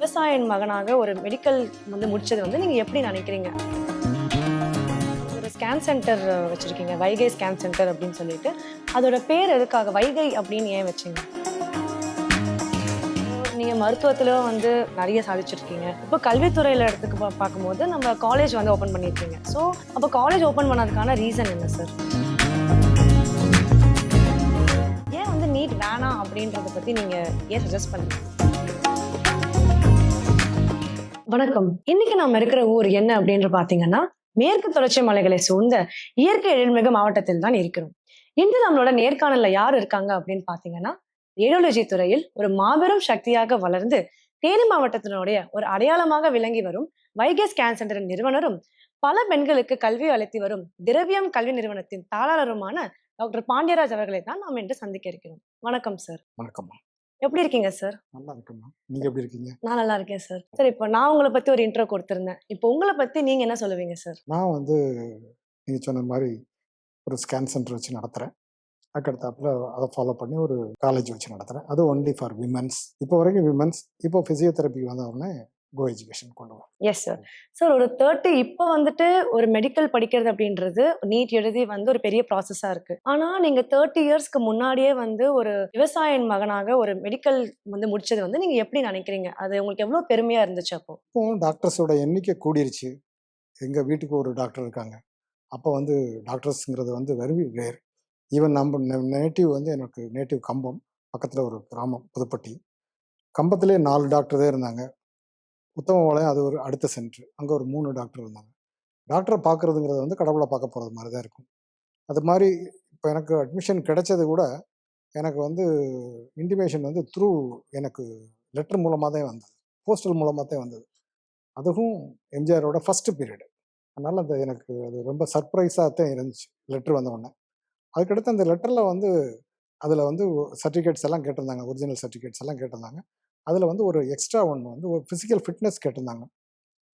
விவசாயின் மகனாக ஒரு மெடிக்கல் வந்து முடிச்சது வந்து நீங்க எப்படி நினைக்கிறீங்க? ஒரு ஸ்கேன் சென்டர் வச்சிருக்கீங்க வைகை ஸ்கேன் சென்டர் அப்படின்னு சொல்லிட்டு. அதோட பேர் எதுக்காக வைகை அப்படின்னு ஏன் வச்சீங்க? நீங்க மருத்துவத்துல வந்து நிறைய சாதிச்சிருக்கீங்க. இப்போ கல்வித்துறையில இடத்துக்கு பா- பார்க்கும்போது நம்ம காலேஜ் வந்து ஓபன் பண்ணியிருக்கீங்க. ஸோ அப்போ காலேஜ் ஓபன் பண்ணதுக்கான ரீசன் என்ன சார் ஏன் வந்து நீட் வேணாம் அப்படின்றத பத்தி நீங்க ஏன் சஜஸ்ட் பண்ணீங்க? வணக்கம். இன்னைக்கு நாம இருக்கிற ஊர் என்ன அப்படின்னு பாத்தீங்கன்னா மேற்கு தொடர்ச்சி மலைகளை சூழ்ந்த இயற்கை எழில்மிகு மாவட்டத்தில் தான் இருக்கிறோம். இன்று நம்மளோட நேர்காணல்ல யார் இருக்காங்க அப்படின்னு பாத்தீங்கன்னா ரேடியோலஜி துறையில் ஒரு மாபெரும் சக்தியாக வளர்ந்து தேனி மாவட்டத்தினுடைய ஒரு அடையாளமாக விளங்கி வரும் வைகே ஸ்கேன் சென்டரின் நிறுவனரும் பல பெண்களுக்கு கல்வி அளித்து வரும் திரவியம் கல்வி நிறுவனத்தின் தாளாளருமான டாக்டர் பாண்டியராஜ் அவர்களை தான் நாம் இன்று சந்திக்க இருக்கிறோம். வணக்கம் சார். வணக்கம் எப்படி இருக்கீங்க சார்? நல்லா இருக்கும்மா. நீங்க எப்படி இருக்கீங்க? நான் நல்லா இருக்கேன் சார். சார் இப்போ நான் உங்களை பத்தி ஒரு இன்ட்ரோ கொடுத்திருந்தேன். இப்போ உங்களை பத்தி நீங்க என்ன சொல்லுவீங்க சார்? நான் வந்து நீங்க சொன்ன மாதிரி ஒரு ஸ்கேன் சென்டர் வச்சு நடத்துறேன். அதுக்கடுத்தாப்புல அதை ஃபாலோ பண்ணி ஒரு காலேஜ் வச்சு நடத்துறேன். அது ஒன்லி ஃபார் விமன்ஸ் இப்போ வரைக்கும் விமன்ஸ் இப்போ ஃபிசியோதெரப்பி வந்த உடனே கோ எஜுகேஷன் கொண்டு வரோம் எஸ் சார் சார் ஒரு தேர்ட்டி இப்போ வந்துட்டு ஒரு மெடிக்கல் படிக்கிறது அப்படின்றது நீட் எழுதி வந்து ஒரு பெரிய ப்ராசஸாக இருக்கு. ஆனா நீங்க தேர்ட்டி இயர்ஸ்க்கு முன்னாடியே வந்து ஒரு விவசாயின் மகனாக ஒரு மெடிக்கல் வந்து முடிச்சது வந்து நீங்க எப்படி நினைக்கிறீங்க? அது உங்களுக்கு எவ்வளவு பெருமையா இருந்துச்சு அப்போ? இப்போ டாக்டர்ஸோட எண்ணிக்கை கூடிருச்சு. எங்கள் வீட்டுக்கு ஒரு டாக்டர் இருக்காங்க. அப்போ வந்து டாக்டர்ஸுங்கிறது வந்து வெரி ரேர் ஈவன் நம்ம நேட்டிவ் வந்து எனக்கு நேட்டிவ் கம்பம் பக்கத்தில் ஒரு கிராமம் புதுப்பட்டி. கம்பத்திலே நாலு டாக்டர் தான் இருந்தாங்க. உத்தமபாளையம் அது ஒரு அடுத்த சென்ட்ரு அங்கே ஒரு மூணு டாக்டர் இருந்தாங்க. டாக்டரை பார்க்குறதுங்கிறது வந்து கடவுளை பார்க்க போகிறது மாதிரி தான் இருக்கும். அது மாதிரி இப்போ எனக்கு அட்மிஷன் கிடைச்சது கூட எனக்கு வந்து இன்டிமேஷன் வந்து த்ரூ எனக்கு லெட்டர் மூலமாக தான் வந்தது. போஸ்டல் மூலமாக தான் வந்தது. அதுவும் எம்ஜிஆரோட ஃபஸ்ட்டு பீரியடு அதனால் அந்த எனக்கு அது ரொம்ப சர்ப்ரைஸாக தான் இருந்துச்சு லெட்ரு வந்த உடனே. அதுக்கடுத்து அந்த லெட்டரில் வந்து அதில் வந்து சர்டிஃபிகேட்ஸ் எல்லாம் கேட்டிருந்தாங்க ஒரிஜினல் சர்டிஃபிகேட்ஸ் எல்லாம் கேட்டிருந்தாங்க. அதில் வந்து ஒரு எக்ஸ்ட்ரா ஒன்று வந்து ஒரு ஃபிசிக்கல் ஃபிட்னஸ் கேட்டிருந்தாங்க.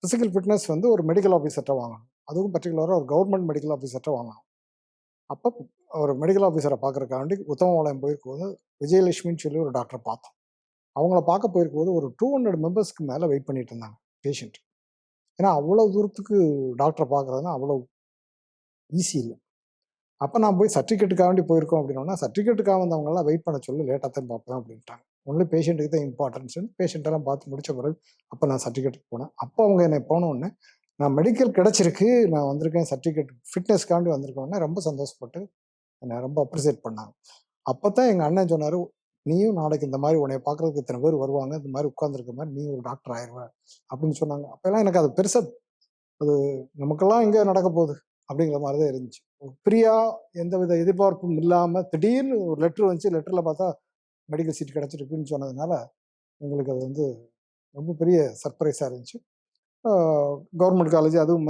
ஃபிசிக்கல் ஃபிட்னஸ் வந்து ஒரு மெடிக்கல் ஆஃபீஸர்கிட்ட வாங்கணும். அதுவும் பர்டிகுலராக ஒரு கவர்மெண்ட் மெடிக்கல் ஆஃபீஸர்கிட்ட வாங்கணும். அப்போ ஒரு மெடிக்கல் ஆஃபீஸரை பார்க்குறக்காண்டி உத்தமபாளையம் போயிருக்கும்போது விஜயலட்சுமின்னு சொல்லி ஒரு டாக்டரை பார்த்தோம். அவங்கள பார்க்க போயிருக்கும்போது ஒரு டூ ஹண்ட்ரட் மெம்பர்ஸ்க்கு மேலே வெயிட் பண்ணிட்டு இருந்தாங்க பேஷண்ட் ஏன்னா அவ்வளோ தூரத்துக்கு டாக்டரை பார்க்குறதுனா அவ்வளோ ஈஸி இல்லை. அப்போ நான் போய் சர்டிஃபிகேட்டுக்காக வேண்டி போயிருக்கோம் அப்படின்னா சர்டிஃபிகேட்டுக்காக வந்தவங்களாம் வெயிட் பண்ண சொல்லி லேட்டாக தான் பார்ப்பேன் அப்படின்ட்டாங்க. ஒன்லி பேஷண்ட்டுக்கு தான் இம்பார்ட்டன்ஸ் பேஷண்ட்டெல்லாம் பார்த்து முடிச்ச பிறகு அப்போ நான் சர்டிஃபிகேட்டுக்கு போனேன். அப்போ அவங்க என்னை போனோடனே நான் மெடிக்கல் கிடச்சிருக்கு நான் வந்திருக்கேன் சர்டிஃபிகேட் ஃபிட்னஸ்க்காண்டி வந்திருக்கோன்னே ரொம்ப சந்தோஷப்பட்டு என்னை ரொம்ப அப்ரிசியேட் பண்ணாங்க. அப்போ தான் எங்கள் அண்ணன் சொன்னார் நீயும் நாளைக்கு இந்த மாதிரி உன்னை பார்க்குறதுக்கு இத்தனை பேர் வருவாங்க இந்த மாதிரி உட்காந்துருக்க மாதிரி நீ ஒரு டாக்டர் ஆயிடுவ அப்படின்னு சொன்னாங்க. அப்போல்லாம் எனக்கு அது பெருசாக அது நமக்கெல்லாம் எங்கே நடக்க போகுது அப்படிங்கிற மாதிரி தான் இருந்துச்சு. ஃப்ரீயா எந்த வித எதிர்பார்ப்பும் இல்லாமல் திடீர்னு ஒரு லெட்ரு வந்துச்சு. லெட்டரில் பார்த்தா மெடிக்கல் சீட் கிடச்சிருக்குன்னு சொன்னதுனால எங்களுக்கு அது வந்து ரொம்ப பெரிய சர்ப்ரைஸாக இருந்துச்சு. கவர்மெண்ட் காலேஜ் அதுவும்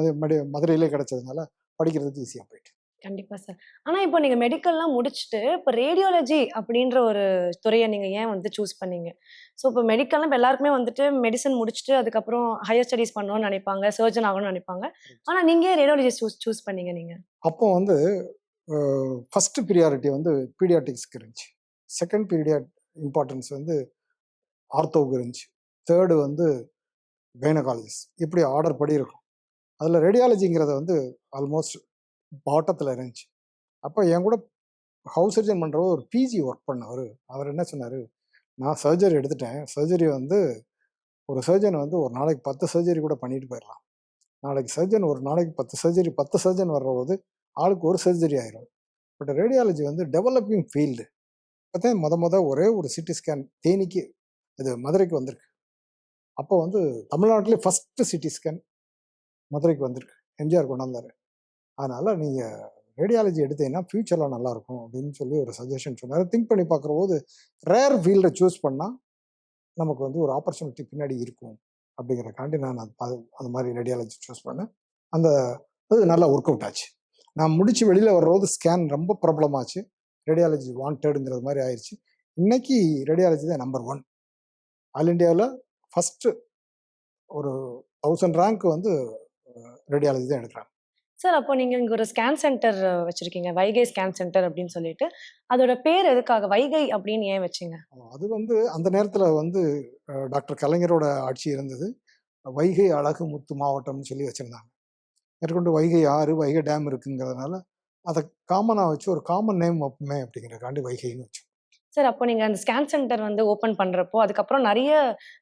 மதுரையிலே கிடைச்சதுனால படிக்கிறதுக்கு ஈஸியாக போயிட்டு. கண்டிப்பா சார் ஆனா இப்போ நீங்க மெடிக்கல்லாம் முடிச்சுட்டு இப்போ ரேடியாலஜி அப்படின்ற ஒரு துறையை நீங்க ஏன் வந்து சூஸ் பண்ணீங்க? ஸோ இப்போ மெடிக்கல்லாம் இப்போ எல்லாருக்குமே வந்துட்டு மெடிசன் முடிச்சுட்டு அதுக்கப்புறம் ஹையர் ஸ்டடீஸ் பண்ணணும்னு நினைப்பாங்க சர்ஜன் ஆகணும்னு நினைப்பாங்க. ஆனா நீங்க ஏன் ரேடியாலஜி சூஸ் சூஸ் பண்ணீங்க நீங்க? அப்போ வந்து ஃபஸ்ட்டு ப்ரியாரிட்டி வந்து பீடியாட்டிக்ஸ்க்கு இருந்துச்சு. செகண்ட் பீரியட் இம்பார்ட்டன்ஸ் வந்து ஆர்த்தோவுக்கு இருந்துச்சு தேர்டு வந்து கைனகாலஜிஸ் இப்படி ஆர்டர் படி இருக்கும் அதில் ரேடியாலஜிங்கிறத வந்து ஆல்மோஸ்ட் பாட்டத்தில் இருந்துச்சு. அப்போ என் கூட ஹவுஸ் சர்ஜன் பண்ணுறவர் ஒரு பிஜி ஒர்க் பண்ணவர் அவர் என்ன சொன்னார் நான் சர்ஜரி எடுத்துட்டேன். சர்ஜரி வந்து ஒரு சர்ஜன் வந்து ஒரு நாளைக்கு பத்து சர்ஜரி கூட பண்ணிட்டு போயிடலாம் நாளைக்கு சர்ஜன் ஒரு நாளைக்கு பத்து சர்ஜரி பத்து சர்ஜன் வர்றபோது ஆளுக்கு ஒரு சர்ஜரி ஆயிரும். பட் ரேடியாலஜி வந்து டெவலப்பிங் ஃபீல்டு பார்த்தா முத முத ஒரே ஒரு சிடி ஸ்கேன் தேனிக்கு இது மதுரைக்கு வந்திருக்கு. அப்போ வந்து தமிழ்நாட்டிலே ஃபஸ்ட்டு சிடி ஸ்கேன் மதுரைக்கு வந்திருக்கு. எம்ஜிஆர் கொண்டாந்தார். அதனால் நீங்கள் ரேடியாலஜி எடுத்தீங்கன்னா ஃப்யூச்சரில் நல்லாயிருக்கும் அப்படின்னு சொல்லி ஒரு சஜஷன் சொன்னார். திங்க் பண்ணி பார்க்குற போது ரேர் ஃபீல்டை சூஸ் பண்ணால் நமக்கு வந்து ஒரு ஆப்பர்ச்சுனிட்டி பின்னாடி இருக்கும் அப்படிங்கிறக்காண்டி நான் அது அந்த மாதிரி ரேடியாலஜி சூஸ் பண்ணேன். அந்த அது நல்லா ஒர்க் அவுட் ஆச்சு. நான் முடிச்சு வெளியில் வர்றது ஸ்கேன் ரொம்ப ப்ராப்ளம் ஆச்சு ரேடியாலஜி வாண்டடுங்கிறது மாதிரி ஆயிடுச்சு இன்னைக்கு ரேடியாலஜி தான் நம்பர் ஒன் ஆல் இண்டியாவில் ஃபஸ்ட்டு ஒரு தௌசண்ட் ரேங்க் வந்து ரேடியாலஜி தான் எடுக்கிறாங்க. சார் அப்போ நீங்க இங்க ஒரு ஸ்கேன் சென்டர் வச்சிருக்கீங்க வைகை ஸ்கேன் சென்டர் அப்படின்னு சொல்லிட்டு. அதோட பேர் எதுக்காக? வைகை அப்படின்னு ஏன் வச்சீங்க? அது வந்து அந்த நேரத்தில் வந்து டாக்டர் கலைஞரோட ஆட்சி இருந்தது. வைகை அழகு முத்து மாவட்டம்னு சொல்லி வச்சுருந்தாங்க. மேற்கொண்டு வைகை ஆறு வைகை டேம் இருக்குங்கிறதுனால அதை காமனாக வச்சு ஒரு காமன் நேம் வைப்போமே அப்படிங்கிறக்காண்டி வைகைன்னு வச்சோம். சார் அப்போ நீங்க அந்த ஸ்கேன் சென்டர் வந்து ஓபன் பண்றப்போ அதுக்கப்புறம் நிறைய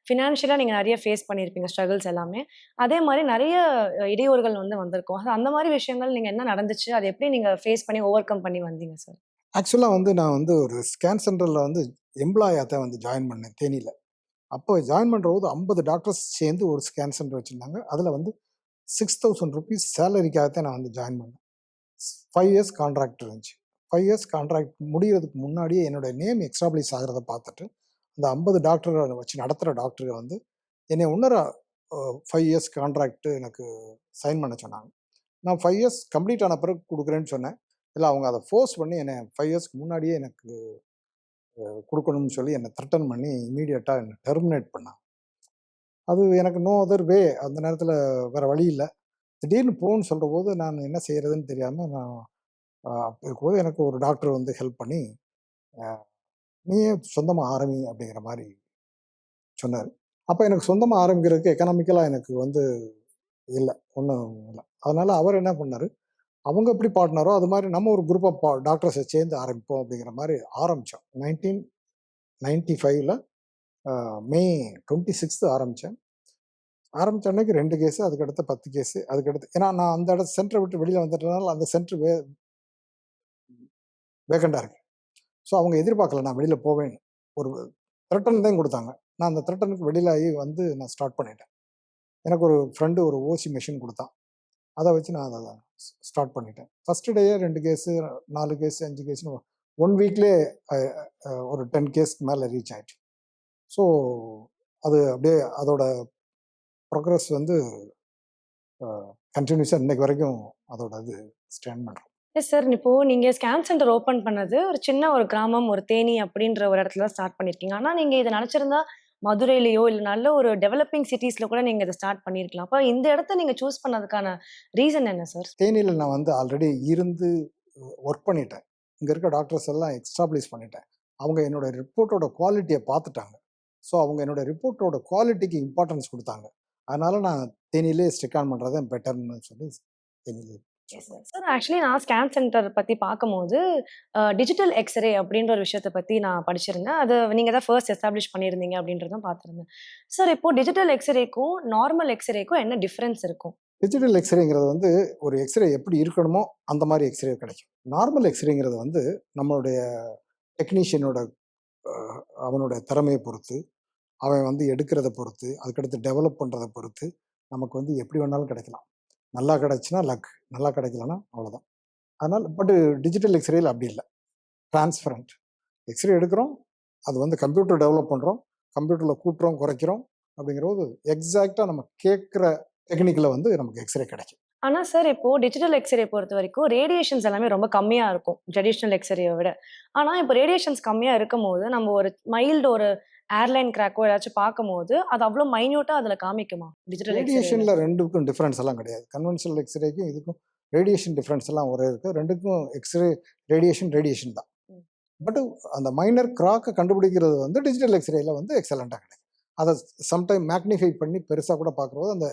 ஃபினான்ஷியலா நீங்க நிறைய ஃபேஸ் பண்ணியிருப்பீங்க ஸ்ட்ரகிள்ஸ் எல்லாமே. அதே மாதிரி நிறைய இடையூறுகள் வந்து வந்திருக்கும். அது அந்த மாதிரி விஷயங்கள் நீங்க என்ன நடந்துச்சு? அதை எப்படி நீங்க ஃபேஸ் பண்ணி ஓவர் கம் பண்ணி வந்தீங்க சார்? ஆக்சுவலாக வந்து நான் வந்து ஒரு ஸ்கேன் சென்டரில் வந்து எம்ப்ளாயாக தான் வந்து ஜாயின் பண்ணேன் தேனியில். அப்போ ஜாயின் பண்ணுற போது ஐம்பது டாக்டர்ஸ் சேர்ந்து ஒரு ஸ்கேன் சென்டர் வச்சுருந்தாங்க. அதில் வந்து சிக்ஸ் தௌசண்ட் ருபீஸ் சேலரிக்காகத்தான் நான் வந்து ஜாயின் பண்ணேன். ஃபைவ் இயர்ஸ் கான்ட்ராக்ட் இருந்துச்சு. ஃபைவ் இயர்ஸ் கான்ட்ராக்ட் முடிகிறதுக்கு முன்னாடியே என்னோட நேம் எக்ஸ்டாப்ளிஷ் ஆகிறத பார்த்துட்டு அந்த ஐம்பது டாக்டரை வச்சு நடத்துகிற டாக்டர்கள் வந்து என்னை இன்னொரு ஃபைவ் இயர்ஸ் கான்ட்ராக்ட் எனக்கு சைன் பண்ண சொன்னாங்க. நான் ஃபைவ் இயர்ஸ் கம்ப்ளீட் ஆன பிறகு கொடுக்குறேன்னு சொன்னேன். இல்லை அவங்க அதை ஃபோர்ஸ் பண்ணி என்னை ஃபைவ் இயர்ஸ்க்கு முன்னாடியே எனக்கு கொடுக்கணும்னு சொல்லி என்னை த்ரெட்டன் பண்ணி இமீடியட்டாக என்னை டெர்மினேட் பண்ணாங்க. அது எனக்கு நோ அதர் வே அந்த நேரத்தில் வேறு வழி இல்லை. திடீர்னு போன்னு சொல்கிற போது நான் என்ன செய்கிறதுன்னு தெரியாமல் நான் இருக்கும்போது எனக்கு ஒரு டாக்டர் வந்து ஹெல்ப் பண்ணி நீயே சொந்தமாக ஆரம்பி அப்படிங்கிற மாதிரி சொன்னார். அப்போ எனக்கு சொந்தமாக ஆரம்பிக்கிறதுக்கு எக்கனாமிக்கலாக எனக்கு வந்து இல்லை ஒன்றும் இல்லை. அதனால் அவர் என்ன பண்ணார் அவங்க எப்படி பாடினாரோ அது மாதிரி நம்ம ஒரு குரூப் ஆஃப் டாக்டர்ஸை சேர்ந்து ஆரம்பிப்போம் அப்படிங்கிற மாதிரி ஆரம்பித்தோம் நைன்டீன் நைன்டி ஃபைவ்ல மே டுவெண்ட்டி சிக்ஸ்த்து ஆரம்பித்தேன் ஆரம்பித்த அன்னைக்கு ரெண்டு கேஸு அதுக்கடுத்து பத்து கேஸு அதுக்கடுத்து ஏன்னா நான் அந்த இடத்து சென்டரை விட்டு வெளியில் வந்துட்டனால அந்த சென்டர் வே வேக்கண்டாக இருக்கு. ஸோ அவங்க எதிர்பார்க்கல நான் வெளியில் போவேன். ஒரு த்ரெட்டன் தான் கொடுத்தாங்க. நான் அந்த த்ரெட்டனுக்கு வெளியில் ஆகி வந்து நான் ஸ்டார்ட் பண்ணிட்டேன். எனக்கு ஒரு ஃப்ரெண்டு ஒரு ஓசி மிஷின் கொடுத்தான். அதை வச்சு நான் அதை ஸ்டார்ட் பண்ணிட்டேன். ஃபஸ்ட்டு டேயே ரெண்டு கேஸு நாலு கேஸு அஞ்சு கேஸ்னு ஒன் வீக்லேயே ஒரு டென் கேஸ்க்கு மேலே ரீச் ஆகிட்டு ஸோ அது அப்படியே அதோட ப்ரோக்ரஸ் வந்து கண்டினியூஸாக இன்னைக்கு வரைக்கும் அதோட இது ஸ்டாண்ட் பண்ணுறோம் எஸ் சார் இப்போ நீங்க ஸ்கேன் சென்டர் ஓபன் பண்ணது ஒரு சின்ன ஒரு கிராமம் ஒரு தேனி அப்படின்ற ஒரு இடத்துல ஸ்டார்ட் பண்ணிருக்கீங்க. ஆனா நீங்க இதை நினைச்சிருந்தா மதுரையிலயோ இல்ல நல்ல ஒரு டெவலப்பிங் சிட்டிஸ்ல கூட நீங்க இதை ஸ்டார்ட் பண்ணிருக்கலாம். அப்ப இந்த இடத்த நீங்க சூஸ் பண்ணதுக்கான ரீசன் என்ன சார்? தேனியில் நான் வந்து ஆல்ரெடி இருந்து ஒர்க் பண்ணிட்டேன். இங்கே இருக்க டாக்டர்ஸ் எல்லாம் எக்ஸ்டாப்ளிஷ் பண்ணிட்டேன். அவங்க என்னோட ரிப்போர்ட்டோட குவாலிட்டியை பார்த்துட்டாங்க. ஸோ அவங்க என்னோட ரிப்போர்ட்டோட குவாலிட்டிக்கு இம்பார்ட்டன்ஸ் கொடுத்தாங்க. அதனால நான் தேனியிலே ஸ்டிக் ஆன் பண்ணுறது பெட்டர்னு சொல்லி தேனியிலே சார் ஆக்சுவலி நான் ஸ்கேன் சென்டர் பத்தி பார்க்கும்போது டிஜிட்டல் எக்ஸ்ரே அப்படின்ற ஒரு விஷயத்தை பத்தி நான் படிச்சிருந்தேன். அது நீங்க தான் ஃபர்ஸ்ட் எஸ்டாப்ளிஷ் பண்ணியிருந்தீங்க அப்படின்றதும் பார்த்துருந்தேன். சார் இப்போ டிஜிட்டல் எக்ஸ்ரேக்கும் நார்மல் எக்ஸ்ரேக்கும் என்ன டிஃபரன்ஸ் இருக்கும்? டிஜிட்டல் எக்ஸ்ரேங்கிறது வந்து ஒரு எக்ஸ்ரே எப்படி இருக்கணுமோ அந்த மாதிரி எக்ஸ்ரே கிடைக்கும். நார்மல் எக்ஸ்ரேங்கிறது வந்து நம்மளுடைய டெக்னீஷியனோட அவனோட திறமையை பொறுத்து அவன் வந்து எடுக்கிறத பொறுத்து அதுக்கடுத்து டெவலப் பண்ணுறதை பொறுத்து நமக்கு வந்து எப்படி வேணாலும் கிடைக்கலாம். நல்லா கிடைச்சுன்னா லக் நல்லா கிடைக்கலன்னா அவ்வளோதான் அதனால் பட் டிஜிட்டல் எக்ஸ்ரேயில் அப்படி இல்லை. டிரான்ஸ்பரண்ட் எக்ஸ்ரே எடுக்கிறோம் அது வந்து கம்ப்யூட்டர் டெவலப் பண்ணுறோம் கம்ப்யூட்டரில் கூட்டுறோம் குறைக்கிறோம் அப்படிங்கிறது எக்ஸாக்டாக நம்ம கேட்குற டெக்னிக்கில் வந்து நமக்கு எக்ஸ்ரே கிடைக்கும். ஆனால் சார் இப்போ டிஜிட்டல் எக்ஸ்ரே பொறுத்த வரைக்கும் ரேடியேஷன்ஸ் எல்லாமே ரொம்ப கம்மியாக இருக்கும் ட்ரெடிஷ்னல் எக்ஸ்ரேயை விட. ஆனால் இப்போ ரேடியேஷன்ஸ் கம்மியாக இருக்கும் போது நம்ம ஒரு மைல்டு ஒரு ஏர்லைன் கிராக்கோ ஏதாச்சும் பார்க்கும்போது அது அவ்வளோ மைன்யூட்டா அதுல காமிக்குமா? டிஜிட்டல் ரேடியேஷனில் ரெண்டுக்கும் டிஃப்ரென்ஸ் எல்லாம் கிடையாது. கன்வென்ஷனல் எக்ஸ்ரேக்கும் இதுக்கும் ரேடியேஷன் டிஃப்ரென்ஸ் எல்லாம் ஒரே இருக்கு. ரெண்டுக்கும் எக்ஸ்ரே ரேடியேஷன் ரேடியேஷன் தான். பட் அந்த மைனர் கிராக்கை கண்டுபிடிக்கிறது வந்து டிஜிட்டல் எக்ஸ்ரேல வந்து எக்ஸலண்ட்டாக கிடைக்கும் அதை சம்டைம் மேக்னிஃபை பண்ணி பெருசாக கூட பார்க்குறது அந்த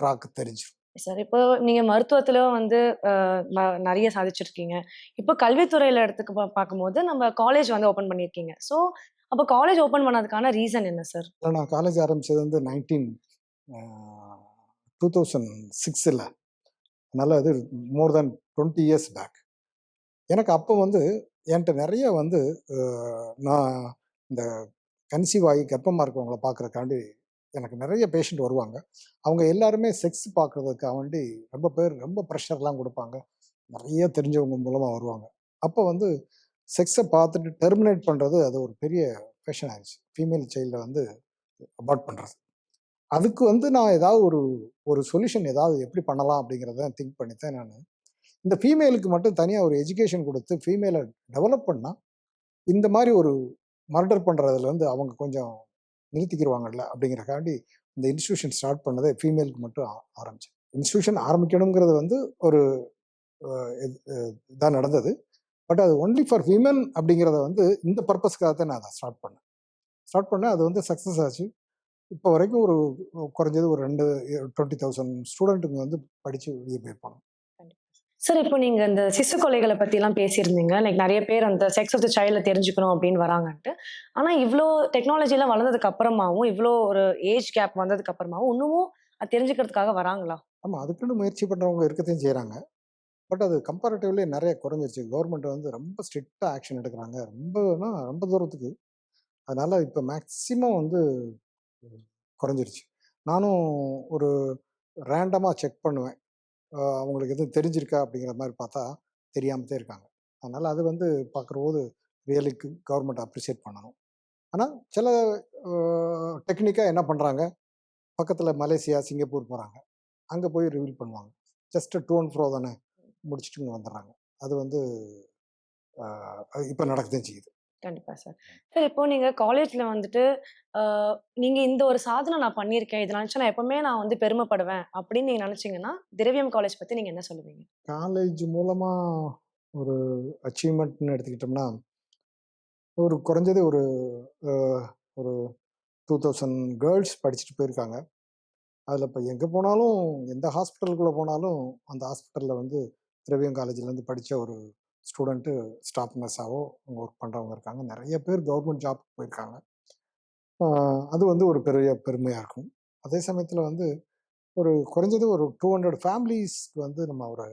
கிராக் தெரிஞ்சிடும் சார் இப்போ நீங்க மருத்துவத்துல வந்து நிறைய சாதிச்சிருக்கீங்க. இப்போ கல்வித்துறையில எடுத்துக்கு பார்க்கும்போது நம்ம காலேஜ் வந்து ஓபன் பண்ணியிருக்கீங்க. ஸோ அப்போ காலேஜ் ஓப்பன் பண்ணதுக்கான ரீசன் என்ன சார் இல்லை நான் காலேஜ் ஆரம்பித்தது வந்து நைன்டீன் டூ தௌசண்ட் சிக்ஸில் அதனால் அது more then twenty years back எனக்கு அப்போ வந்து என்கிட்ட நிறைய வந்து நான் இந்த கன்சீவ் ஆகி கர்ப்பமாக இருக்கவங்கள பார்க்குறக்காண்டி எனக்கு நிறைய பேஷண்ட் வருவாங்க. அவங்க எல்லாருமே செக்ஸ் பார்க்குறதுக்காக வேண்டி ரொம்ப பேர் ரொம்ப ப்ரெஷர்லாம் கொடுப்பாங்க. நிறைய தெரிஞ்சவங்க மூலமாக வருவாங்க. அப்போ வந்து செக்ஸை பார்த்துட்டு டெர்மினேட் பண்ணுறது அது ஒரு பெரிய ஃபேஷன் ஆயிடுச்சு. ஃபீமேல் சைல்டை வந்து அபார்ட் பண்ணுறது அதுக்கு வந்து நான் ஏதாவது ஒரு ஒரு சொல்யூஷன் ஏதாவது எப்படி பண்ணலாம் அப்படிங்கிறத திங்க் பண்ணித்தான் நான். இந்த ஃபீமேலுக்கு மட்டும் தனியாக ஒரு எஜுகேஷன் கொடுத்து ஃபீமேலை டெவலப் பண்ணால் இந்த மாதிரி ஒரு மர்டர் பண்ணுறதுலேருந்து அவங்க கொஞ்சம் நிறுத்திக்கிடுவாங்கல்ல அப்படிங்கிறக்காண்டி இந்த இன்ஸ்டியூஷன் ஸ்டார்ட் பண்ணதே ஃபீமேலுக்கு மட்டும் ஆரம்பிச்சேன். இன்ஸ்டியூஷன் ஆரம்பிக்கணுங்கிறது வந்து ஒரு இதாக நடந்தது. பட் அது ஒன்லி ஃபார் விமன் அப்படிங்கிறத வந்து இந்த பர்பஸ்க்காக தான் நான் அதை ஸ்டார்ட் பண்ணேன். ஸ்டார்ட் பண்ணேன் அது வந்து சக்ஸஸ் ஆச்சு. இப்போ வரைக்கும் ஒரு குறைஞ்சது ஒரு ரெண்டு டுவெண்ட்டி தௌசண்ட் ஸ்டூடெண்ட்டுங்க வந்து படித்து வெளியே போயிருப்பாங்க. சார் இப்போ நீங்க இந்த சிசு கொலைகளை பத்தி எல்லாம் பேசியிருந்தீங்க. லைக் நிறைய பேர் அந்த செக்ஸ் ஆஃப் த சைல்ட தெரிஞ்சுக்கணும் அப்படின்னு வராங்கன்ட்டு. ஆனா இவ்வளோ டெக்னாலஜி எல்லாம் வளர்ந்ததுக்கு அப்புறமாவும் இவ்வளோ ஒரு ஏஜ் கேப் வந்ததுக்கு அப்புறமாவும் இன்னமும் அது தெரிஞ்சுக்கிறதுக்காக வராங்களா? ஆமாம் அதுக்குன்னு முயற்சி பண்ணுறவங்க இருக்கத்தையும் செய்கிறாங்க பட் அது கம்பேரிட்டிவ்லி நிறைய குறைஞ்சிருச்சு. கவர்மெண்ட் வந்து ரொம்ப ஸ்ட்ரிக்டாக ஆக்ஷன் எடுக்கிறாங்க. ரொம்பனா ரொம்ப தூரத்துக்கு. அதனால் இப்போ மேக்ஸிமம் வந்து குறைஞ்சிருச்சு. நானும் ஒரு ரேண்டமாக செக் பண்ணுவேன். அவங்களுக்கு எதுவும் தெரிஞ்சிருக்கா? அப்படிங்கிற மாதிரி பார்த்தா தெரியாமத்தே இருக்காங்க. அதனால் அது வந்து பார்க்குற போது ரியலுக்கு கவர்மெண்ட் அப்ரிஷியேட் பண்ணணும். ஆனால் சில டெக்னிக்காக என்ன பண்ணுறாங்க பக்கத்தில் மலேசியா சிங்கப்பூர் போகிறாங்க அங்கே போய் ரிவீல் பண்ணுவாங்க. ஜஸ்ட் டூ அண்ட் ஃப்ரோ தானே. முடிச்சுட்டு இங்கே வந்துடுறாங்க அது வந்து இப்போ நடக்குதுன்னு செய்யுது. கண்டிப்பா சார். சார் இப்போ நீங்க காலேஜ்ல வந்துட்டு ஆஹ், நீங்க இந்த ஒரு சாதனை நான் பண்ணியிருக்கேன் இதை நினைச்சா நான் எப்பவுமே நான் வந்து பெருமைப்படுவேன் அப்படின்னு நீங்க நினைச்சீங்கன்னா திரவியம் காலேஜ் பத்தி நீங்க என்ன சொல்லுவீங்க? காலேஜ் மூலமாக ஒரு அச்சீவ்மெண்ட்னு எடுத்துக்கிட்டோம்னா ஒரு குறைஞ்சது ஒரு ஒரு டூ தௌசண்ட் கேர்ள்ஸ் படிச்சுட்டு போயிருக்காங்க. அதில் இப்போ எங்கே போனாலும் எந்த ஹாஸ்பிட்டலுக்குள்ளே போனாலும் அந்த ஹாஸ்பிட்டலில் வந்து திரவியம் காலேஜ்லேருந்து படித்த ஒரு ஸ்டூடெண்ட்டு ஸ்டாஃப் நர்ஸாவோ ஒர்க் பண்ணுறவங்க இருக்காங்க. நிறைய பேர் கவர்மெண்ட் ஜாப் போயிருக்காங்க. அது வந்து ஒரு பெரிய பெருமையாக இருக்கும். அதே சமயத்தில் வந்து ஒரு குறைஞ்சது ஒரு டூ ஹண்ட்ரட் ஃபேமிலிஸ்க்கு வந்து நம்ம ஒரு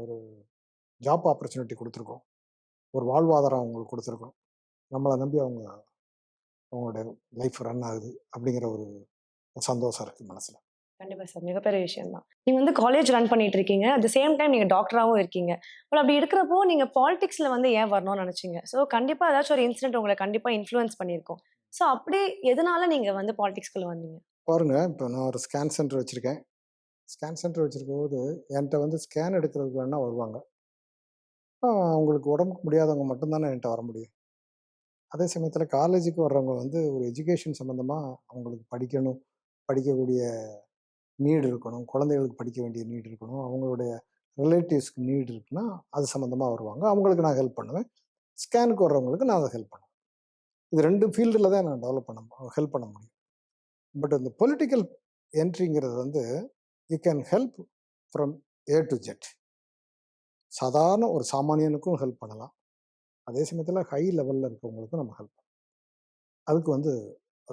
ஒரு ஜாப் ஆப்பர்ச்சுனிட்டி கொடுத்துருக்கோம். ஒரு வாழ்வாதாரம் அவங்களுக்கு கொடுத்துருக்கோம். நம்மளை நம்பி அவங்க அவங்களுடைய லைஃப் ரன் ஆகுது அப்படிங்கிற ஒரு சந்தோஷம் இருக்குது மனசில். கண்டிப்பா சார். மிகப்பெரிய விஷயம் தான் நீங்க வந்து காலேஜ் ரன் பண்ணிட்டு இருக்கீங்க. அட் சேம் டைம் நீங்க டாக்டராகவும் இருக்கீங்க. பட் அப்படி இருக்கிறப்போ நீங்க பாலிடிக்ஸ்ல வந்து ஏன் வரணும்னு நினைச்சீங்க? ஸோ கண்டிப்பா ஏதாச்சும் ஒரு இன்சிடென்ட் உங்களை கண்டிப்பா இன்ஃப்ளூயன்ஸ் பண்ணியிருக்கோம். ஸோ அப்படி எதனால நீங்க வந்து பாலிடிக்ஸ்குள்ள வந்தீங்க? பாருங்க. இப்போ நான் ஒரு ஸ்கேன் சென்டர் வச்சுருக்கேன். ஸ்கேன் சென்டர் வச்சுருக்கும் போது என்கிட்ட வந்து ஸ்கேன் எடுக்கிறதுக்கு வேணால் வருவாங்க. அவங்களுக்கு உடம்புக்கு முடியாதவங்க மட்டும்தானே என்கிட்ட வர முடியும். அதே சமயத்தில் காலேஜுக்கு வர்றவங்க வந்து ஒரு எஜுகேஷன் சம்மந்தமாக அவங்களுக்கு படிக்கணும். படிக்கக்கூடிய நீடு இருக்கணும். குழந்தைகளுக்கு படிக்க வேண்டிய நீடு இருக்கணும். அவங்களுடைய ரிலேட்டிவ்ஸ்க்கு நீடு இருக்குன்னா அது சம்மந்தமாக வருவாங்க. அவங்களுக்கு நான் ஹெல்ப் பண்ணுவேன். ஸ்கேனுக்கு வர்றவங்களுக்கு நான் அதை ஹெல்ப் பண்ணுவேன். இது ரெண்டு ஃபீல்டில் தான் நான் டெவலப் பண்ண ஹெல்ப் பண்ண முடியும். பட் இந்த பொலிட்டிக்கல் என்ட்ரிங்கிறது வந்து you can help from A to Z சாதாரண ஒரு சாமானியனுக்கும் ஹெல்ப் பண்ணலாம். அதே சமயத்தில் ஹை லெவலில் இருக்கவங்களுக்கும் நம்ம ஹெல்ப் பண்ணலாம். அதுக்கு வந்து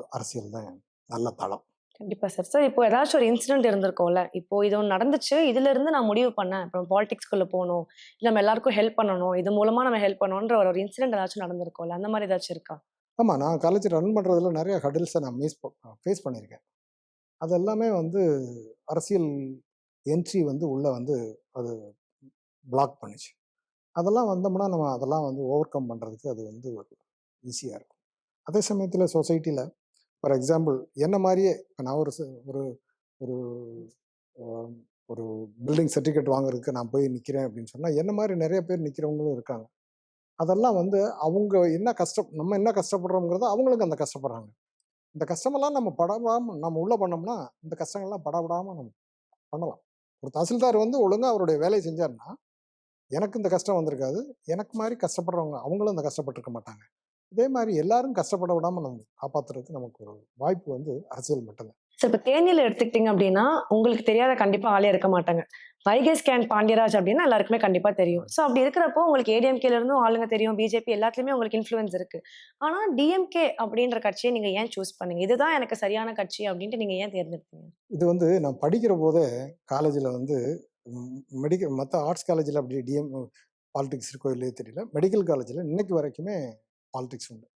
அரசியல் தான் நல்ல தளம். கண்டிப்பாக சார் சார் இப்போ ஏதாச்சும் ஒரு இன்சிடென்ட் இருந்திருக்கோம்ல இப்போ இது ஒன்று நடந்துச்சு இதுலேருந்து நான் முடிவு பண்ணேன். இப்போ பாலிடிக்ஸ்குள்ளே போகணும் இல்லை நம்ம எல்லாருக்கும் ஹெல்ப் பண்ணணும் இது மூலமாக நம்ம ஹெல்ப் பண்ணணுன்ற ஒரு இன்சிடென்ட் ஏதாச்சும் நடந்திருக்கோம்ல அந்த மாதிரி ஏதாச்சும் இருக்கா? ஆமாம் நான் காலேஜ் ரன் பண்ணுறதுல நிறைய ஹடில்ஸை நான் மீஸ் ஃபேஸ் பண்ணியிருக்கேன் அது எல்லாமே வந்து அரசியல் என்ட்ரி வந்து உள்ளே வந்து அது பிளாக் பண்ணுச்சு. அதெல்லாம் வந்தோம்னா நம்ம அதெல்லாம் வந்து ஓவர் கம் பண்ணுறதுக்கு அது வந்து ஒரு ஈஸியாக இருக்கும். அதே சமயத்தில் சொசைட்டியில் ஃபார் எக்ஸாம்பிள் என்ன மாதிரியே இப்போ நான் ஒரு ச- ஒரு ஒரு ஒரு பில்டிங் சர்டிஃபிகேட் வாங்குறதுக்கு நான் போய் நிற்கிறேன் அப்படின்னு சொன்னால் என்ன மாதிரி நிறைய பேர் நிற்கிறவங்களும் இருக்காங்க. அதெல்லாம் வந்து அவங்க என்ன கஷ்டம் நம்ம என்ன கஷ்டப்படுறோங்கிறத அவங்களுக்கு அந்த கஷ்டப்படுறாங்க. இந்த கஷ்டமெல்லாம் நம்ம படாம நம்ம உள்ளே பண்ணோம்னா இந்த கஷ்டங்கள்லாம் படாபடாம நம்ம பண்ணலாம். ஒரு தாசில்தார் வந்து ஒழுங்காக அவருடைய வேலையை செஞ்சாருன்னா எனக்கு இந்த கஷ்டம் வந்திருக்காது. எனக்கு மாதிரி கஷ்டப்படுறவங்க அவங்களும் இந்த கஷ்டப்பட்டிருக்க மாட்டாங்க. இதே மாதிரி எல்லாரும் கஷ்டப்பட விடாம நம்ம காப்பாத்துறதுக்கு நமக்கு ஒரு வாய்ப்பு வந்து அரசியல் மட்டும்தான் சார் இப்போ தேனியில் எடுத்துக்கிட்டீங்க அப்படின்னா உங்களுக்கு தெரியாத கண்டிப்பா ஆளே இருக்க மாட்டாங்க. வைகை ஸ்கேன் பாண்டியராஜ் அப்படின்னா எல்லாருக்குமே கண்டிப்பா தெரியும். ஸோ அப்படி இருக்கிறப்போ உங்களுக்கு ஏடிஎம்கேல இருந்தும் ஆளுங்க தெரியும் பிஜேபி எல்லாத்துலயுமே உங்களுக்கு இன்ஃப்ளூயன்ஸ் இருக்கு. ஆனா டிஎம்கே அப்படின்ற கட்சியை நீங்க ஏன் சூஸ் பண்ணீங்க? இதுதான் எனக்கு சரியான கட்சி அப்படின்ட்டு நீங்க ஏன் தேர்ந்தெடுத்தீங்க? இது வந்து நான் படிக்கிற போதே காலேஜில் வந்து மெடிக்கல் மற்ற ஆர்ட்ஸ் காலேஜில் அப்படி டிஎம் பாலிடிக்ஸ் இருக்கோ இல்லையோ தெரியல. மெடிக்கல் காலேஜில் இன்னைக்கு வரைக்குமே பாலிடிக்ஸ் உண்டு.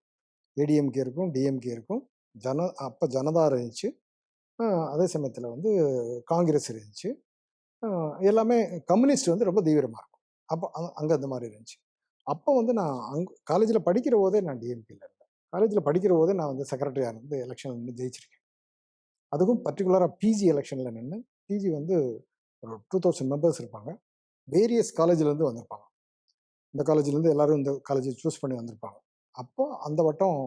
ஏடிஎம்கே இருக்கும் டிஎம்கே இருக்கும். ஜன அப்போ ஜனதா இருந்துச்சு. அதே சமயத்தில் வந்து காங்கிரஸ் இருந்துச்சு. எல்லாமே கம்யூனிஸ்ட் வந்து ரொம்ப தீவிரமாக இருக்கும். அப்போ அங்கே அந்த மாதிரி இருந்துச்சு. அப்போ வந்து நான் அங் காலேஜில் படிக்கிற போதே நான் டிஎம்கேல இருந்தேன். காலேஜில் படிக்கிற போதே நான் வந்து செக்ரட்டரியாக இருந்து எலெக்ஷன் நின்று ஜெயிச்சிருக்கேன். அதுக்கும் பர்டிகுலராக பிஜி எலெக்ஷனில் நின்று பிஜி வந்து ஒரு டூ தௌசண்ட் மெம்பர்ஸ் இருப்பாங்க. வேரியஸ் காலேஜ்லேருந்து வந்திருப்பாங்க. இந்த காலேஜ்லேருந்து எல்லாரும் இந்த காலேஜை சூஸ் பண்ணி வந்திருப்பாங்க. அப்போ அந்த வட்டம்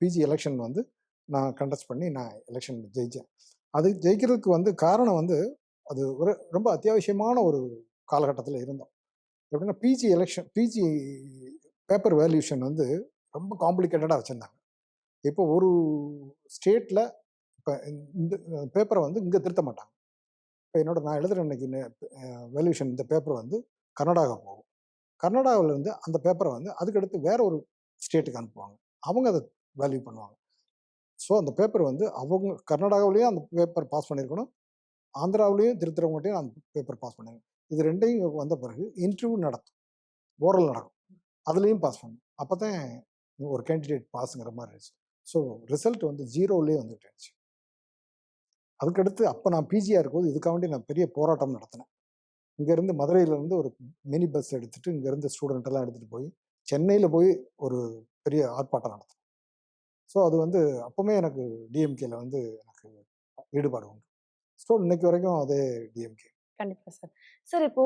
பிஜி எலெக்ஷன் வந்து நான் கண்டஸ்ட் பண்ணி நான் எலெக்ஷன் ஜெயித்தேன் அது ஜெயிக்கிறதுக்கு வந்து காரணம் வந்து அது ஒரு ரொம்ப அத்தியாவசியமான ஒரு காலகட்டத்தில் இருந்தோம். எப்படின்னா PG election PG paper valuation வந்து ரொம்ப காம்ப்ளிகேட்டடாக வச்சுருந்தாங்க. இப்போ ஒரு ஸ்டேட்டில் இப்போ இந்த பேப்பரை வந்து இங்கே திருத்த மாட்டாங்க. இப்போ என்னோட நான் எழுதுகிற இன்னைக்கு வேல்யூஷன் இந்த பேப்பர் வந்து கர்நாடகா போகும் கர்நாடகாவில் இருந்து அந்த பேப்பரை வந்து அதுக்கடுத்து வேற ஒரு ஸ்டேட்டுக்கு அனுப்புவாங்க. அவங்க அதை வேல்யூ பண்ணுவாங்க. ஸோ அந்த பேப்பர் வந்து அவங்க கர்நாடகாவிலையும் அந்த பேப்பர் பாஸ் பண்ணியிருக்கணும். ஆந்திராவிலையும் திருத்திரங்கோட்டையும் அந்த பேப்பர் பாஸ் பண்ணியிருக்கணும் இது ரெண்டையும் வந்த பிறகு இன்டர்வியூ நடத்தும். ஓரல் நடக்கும். அதுலேயும் பாஸ் பண்ணணும். அப்போ தான் ஒரு கேண்டிடேட் பாஸுங்கிற மாதிரி இருந்துச்சு ஸோ ரிசல்ட் வந்து ஜீரோலேயே வந்துட்டு இருந்துச்சு. அதுக்கடுத்து அப்போ நான் பிஜியாக இருக்கும்போது இதுக்காக வேண்டி நான் பெரிய போராட்டம் நடத்தினேன். இங்கேருந்து மதுரையிலேருந்து ஒரு மினி பஸ் எடுத்துகிட்டு இங்கேருந்து ஸ்டூடெண்ட் எல்லாம் எடுத்துகிட்டு போய் சென்னையில் போய் ஒரு பெரிய ஆர்ப்பாட்டம் நடத்தினேன் ஸோ அது வந்து அப்போவுமே எனக்கு டிஎம்கேல வந்து எனக்கு ஈடுபாடு உண்டு. ஸோ இன்னைக்கு வரைக்கும் அதே டிஎம்கே கண்டிப்பா சார். சார் இப்போ